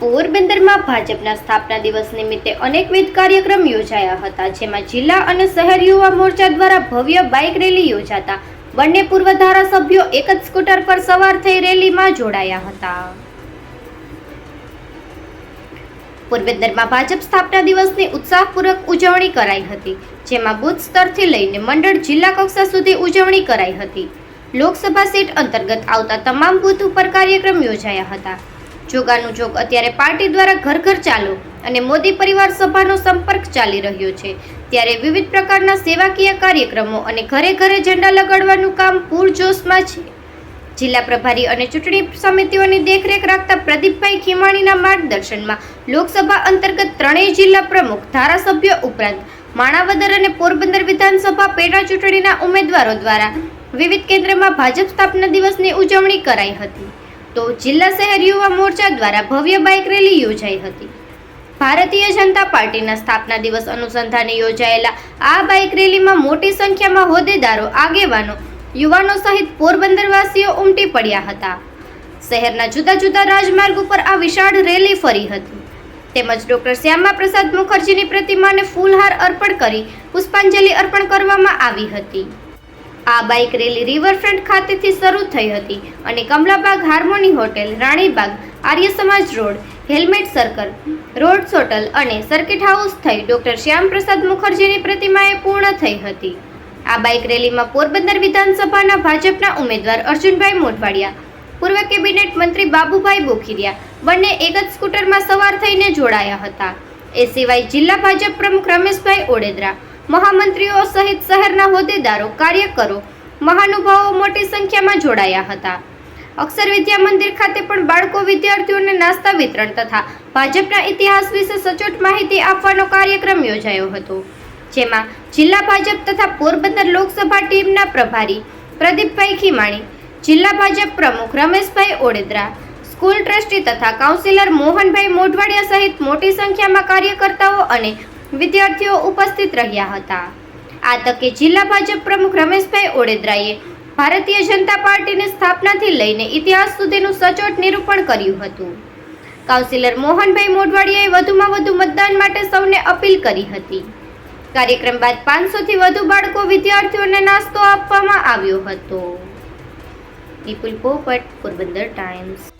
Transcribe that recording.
પોરબંદરમાં ભાજપના સ્થાપના દિવસ નિમિત્તે અનેકવિધ કાર્યક્રમ યોજાયા હતા, જેમાં જિલ્લા અને શહેર યુવા મોરચા દ્વારા ભવ્ય બાઇક રેલી યોજાતા બંને પૂર્વ ધારાસભ્યો એક જ સ્કૂટર પર સવાર થઈ રેલીમાં જોડાયા હતા. પોરબંદરમાં ભાજપ સ્થાપના દિવસની ઉત્સાહપૂર્વક ઉજવણી કરાઈ હતી, જેમાં બુથ સ્તરથી લઈને મંડળ જિલ્લા કક્ષા સુધી ઉજવણી કરાઈ હતી. લોકસભા સીટ અંતર્ગત આવતા તમામ બુથ ઉપર કાર્યક્રમ યોજાયા હતા. જોગાનું જોગ અત્યારે પાર્ટી દ્વારા ઘર ઘર ચાલો અને મોદી પરિવાર સભાનો સંપર્ક ચાલી રહ્યો છે. ત્યારે વિવિધ પ્રકારના સેવાકીય કાર્યક્રમો અને ઘરે ઘરે ઝંડા લગાડવાનું કામ પૂરજોશમાં છે. જિલ્લા પ્રભારી અને ચૂંટણી સમિતિઓની દેખરેખ રાખતા પ્રદીપભાઈ ખીમાણીના માર્ગદર્શનમાં લોકસભા અંતર્ગત ત્રણેય જિલ્લા પ્રમુખ, ધારાસભ્યો ઉપરાંત માણાવદર અને પોરબંદર વિધાનસભા પેટા ચૂંટણીના ઉમેદવારો દ્વારા વિવિધ કેન્દ્રમાં ભાજપ સ્થાપના દિવસની ઉજવણી કરાઈ હતી. તો જિલ્લા શહેર યુવા મોરચા દ્વારા ભવ્ય બાઇક રેલી યોજાઈ હતી. ભારતીય જનતા પાર્ટીના સ્થાપના દિવસ અનુસંધાને યોજાયેલા આ બાઇક રેલીમાં મોટી સંખ્યામાં હોદ્દેદારો, આગેવાનો, યુવાનો સહિત પોરબંદરવાસીઓ ઉમટી પડ્યા હતા. શહેરના જુદા જુદા રાજમાર્ગ ઉપર આ વિશાળ રેલી ફરી હતી. તેમજ ડોક્ટર શ્યામા પ્રસાદ મુખર્જીની પ્રતિમાને ફૂલહાર અર્પણ કરી પુષ્પાંજલિ અર્પણ કરવામાં આવી હતી. આ બાઇક રેલી રિવરફ્રન્ટ ખાતેથી શરૂ થઈ હતી અને Kamlabagh હાર્મોની hotel, Ranibagh, Arya Samaj road, helmet circle road સોટલ અને સર્કિટ હાઉસ થઈ ડોક્ટર શ્યામપ્રસાદ મુખર્જીની પ્રતિમાએ પૂર્ણ થઈ હતી. આ બાઇક રેલીમાં પોરબંદર વિધાનસભાના ભાજપના ઉમેદવાર અર્જુનભાઈ મોઢવાડિયા, પૂર્વ કેબિનેટ મંત્રી બાબુભાઈ બોખીરિયા બંને એક જ સ્કૂટરમાં સવાર થઈને જોડાયા હતા. એ સિવાય જિલ્લા ભાજપ પ્રમુખ રમેશભાઈ ઓડેદરા મહામંત્રીઓ સહિત શહેરના હોદ્દેદારો કાર્યકરો મહાનુભાવો મોટી સંખ્યામાં જોડાયા હતા. અક્ષર વિદ્યા મંદિર ખાતે પણ બાળકો, વિદ્યાર્થીઓને નાસ્તા વિતરણ તથા ભાજપના ઇતિહાસ વિશે સચોટ માહિતી આપવાનો કાર્યક્રમ યોજાયો હતો, જેમાં જિલ્લા ભાજપ તથા પોરબંદર લોકસભા ટીમના પ્રભારી પ્રદીપભાઈ ખીમાણી, જિલ્લા ભાજપ પ્રમુખ રમેશભાઈ ઓડેદરા, સ્કૂલ ટ્રસ્ટી તથા કાઉન્સિલર મોહનભાઈ મોઢવાડિયા સહિત મોટી સંખ્યામાં કાર્યકર્તાઓ અને વિદ્યાર્થીઓ ઉપસ્થિત રહ્યા હતા. આ તકે જિલ્લા ભાજપ પ્રમુખ રમેશભાઈ ઓડેદરાએ ભારતીય જનતા પાર્ટીની સ્થાપનાથી લઈને ઇતિહાસ સુધીનું સચોટ નિરૂપણ કર્યું હતું. કાઉન્સિલર મોહનભાઈ મોઢવાડિયાએ વધુમાં વધુ મતદાન માટે સૌને અપીલ કરી હતી. કાર્યક્રમ બાદ પાંચસોથી વધુ બાળકો વિદ્યાર્થીઓને નાસ્તો આપવામાં આવ્યો હતો. વિપુલ પોપટ, પોરબંદર ટાઈમ્સ.